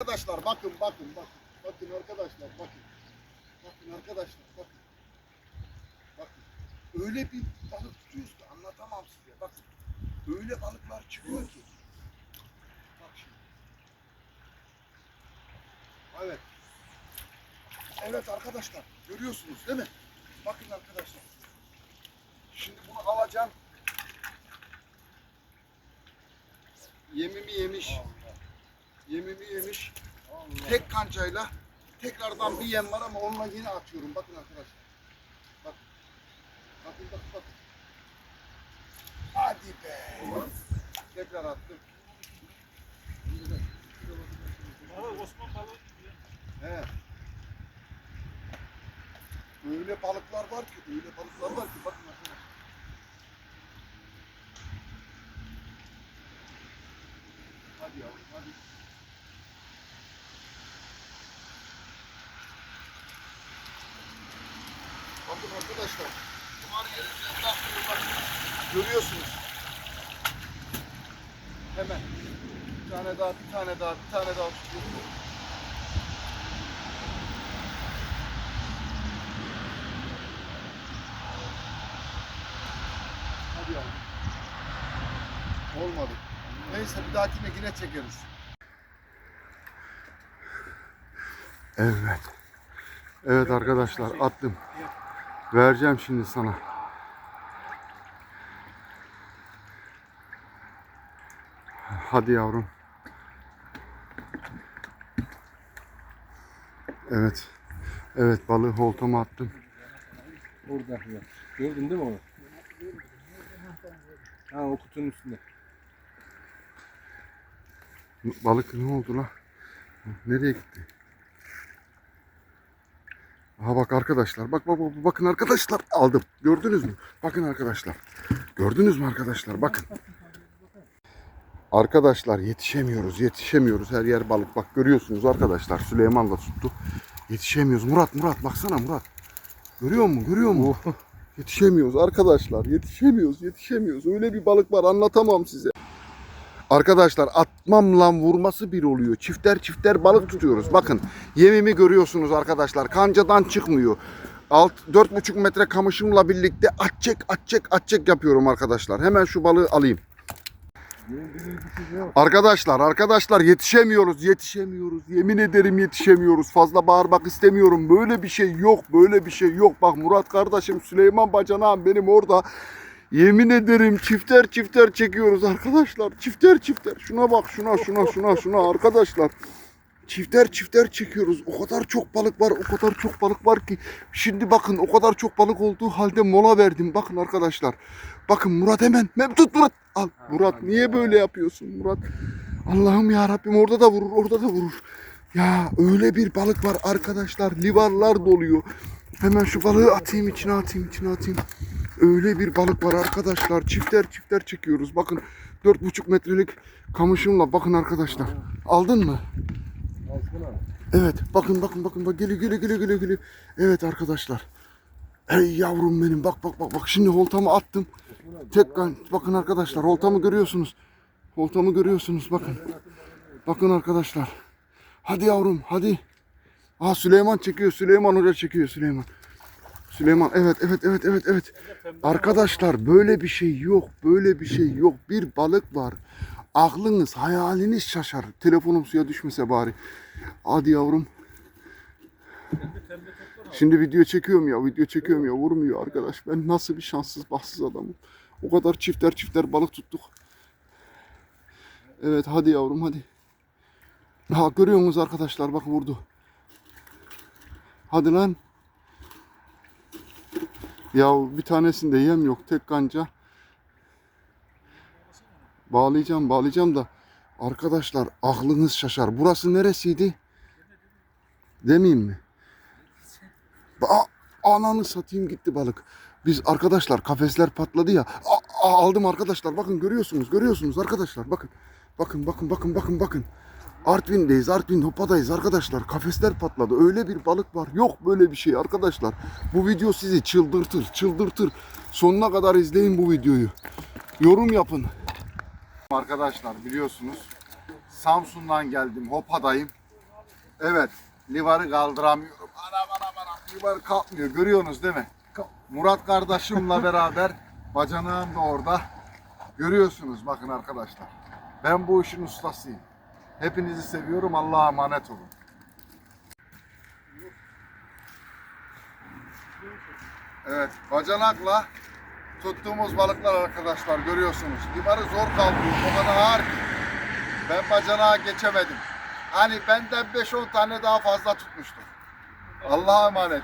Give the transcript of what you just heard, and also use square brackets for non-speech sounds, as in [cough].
Arkadaşlar bakın bakın bakın. Bakın arkadaşlar bakın. Bakın arkadaşlar bakın. Bakın. Öyle bir balık tutuyoruz ki anlatamam size. Bakın. Öyle balıklar çıkıyor ki. Bak şimdi. Evet. Evet arkadaşlar. Görüyorsunuz değil mi? Bakın arkadaşlar. Şimdi bunu alacağım. Yemimi yemiş. Yemimi yemiş. Tek kancayla tekrardan bir yem var ama onunla yine atıyorum. Bakın arkadaşlar. Bak. Bakın bakın bakın. Hadi be. Tekrar attım. Osman balığı He. Öyle balıklar var ki, öyle balıklar var ki bakın arkadaşlar. Hadi yavrum, hadi. Bakın arkadaşlar. Bunlar yerinden bakıyorlar. Görüyorsunuz. Hemen. Bir tane daha, bir tane daha, bir tane daha tutuyorum. Hadi yavrum. Olmadı. Neyse bir dahakine yine çekeriz. Evet. Evet arkadaşlar attım. Vereceğim şimdi sana. Hadi yavrum. Evet. Evet balığı holtama attım. Orada. Gördün değil mi onu? Ha o kutunun üstünde. Balık ne oldu la? Nereye gitti? Aha bak arkadaşlar. Bak bak bak bakın arkadaşlar aldım. Gördünüz mü? Bakın arkadaşlar. Gördünüz mü arkadaşlar? Bakın. Arkadaşlar yetişemiyoruz. Yetişemiyoruz. Her yer balık. Bak görüyorsunuz arkadaşlar. Süleyman da tuttu. Yetişemiyoruz. Murat Murat baksana Murat. Görüyor musun? Görüyor musun? Yetişemiyoruz arkadaşlar. Yetişemiyoruz. Yetişemiyoruz. Öyle bir balık var anlatamam size. Arkadaşlar atmamla vurması bir oluyor. Çifter çifter balık tutuyoruz. Bakın yemimi görüyorsunuz arkadaşlar. Kancadan çıkmıyor. Alt 4,5 metre kamışımla birlikte atçek atçek atçek yapıyorum arkadaşlar. Hemen şu balığı alayım. Arkadaşlar arkadaşlar yetişemiyoruz yetişemiyoruz. Yemin ederim yetişemiyoruz. Fazla bağırmak istemiyorum. Böyle bir şey yok. Böyle bir şey yok. Bak Murat kardeşim Süleyman bacanağım benim orada. Yemin ederim çifter çifter çekiyoruz arkadaşlar. Çifter çifter. Şuna bak şuna şuna şuna şuna arkadaşlar. Çifter çifter çekiyoruz. O kadar çok balık var. O kadar çok balık var ki. Şimdi bakın o kadar çok balık olduğu halde mola verdim. Bakın arkadaşlar. Bakın Murat hemen. Tut Murat. Al. Murat niye böyle yapıyorsun Murat? Allah'ım ya Rabbim orada da vurur orada da vurur. Ya öyle bir balık var arkadaşlar. Livarlar doluyor. Hemen şu balığı atayım içine atayım içine atayım. Öyle bir balık var arkadaşlar. Çifter çifter çekiyoruz. Bakın 4,5 metrelik kamışımla bakın arkadaşlar. Aldın mı? Evet. Bakın bakın bakın bak geliyor geliyor geliyor geliyor geliyor. Evet arkadaşlar. Ey yavrum benim bak bak bak bak şimdi holtamı attım. Tekrar bakın arkadaşlar holtamı görüyorsunuz. Holtamı görüyorsunuz bakın. Bakın arkadaşlar. Hadi yavrum hadi. Aa Süleyman çekiyor. Süleyman Hoca çekiyor Süleyman. Süleyman evet evet evet evet evet. Arkadaşlar böyle bir şey yok. Böyle bir şey yok. Bir balık var. Aklınız, hayaliniz şaşar. Telefonum suya düşmese bari. Hadi yavrum. Şimdi video çekiyorum ya, video çekiyorum ya, vurmuyor arkadaş. Ben nasıl bir şanssız, bahtsız adamım. O kadar çifter çifter balık tuttuk. Evet, hadi yavrum, hadi. Ha görüyor musunuz arkadaşlar? Bak vurdu. Hadi lan. Ya bir tanesinde yem yok, tek kanca. Bağlayacağım, bağlayacağım da. Arkadaşlar aklınız şaşar. Burası neresiydi? Demeyeyim mi? Aa, ananı satayım gitti balık. Biz arkadaşlar kafesler patladı ya. Aa, aldım arkadaşlar. Bakın görüyorsunuz. Görüyorsunuz arkadaşlar. Bakın. Bakın bakın bakın bakın bakın. Artvin'deyiz. Artvin Hopa'dayız arkadaşlar. Kafesler patladı. Öyle bir balık var. Yok böyle bir şey arkadaşlar. Bu video sizi çıldırtır. Çıldırtır. Sonuna kadar izleyin bu videoyu. Yorum yapın. Arkadaşlar biliyorsunuz Samsun'dan geldim. Hopa'dayım. Evet. Livarı kaldıramıyorum. Anam anam anam. Livar kalkmıyor. Görüyorsunuz değil mi? Murat kardeşimle [laughs] beraber bacanağım da orada. Görüyorsunuz bakın arkadaşlar. Ben bu işin ustasıyım. Hepinizi seviyorum. Allah'a emanet olun. Evet, bacanakla tuttuğumuz balıklar arkadaşlar görüyorsunuz. Livarı zor kaldırıyor. O kadar ağır ki. Ben bacanağa geçemedim. Hani benden 5-10 tane daha fazla tutmuştum. Allah'a emanet.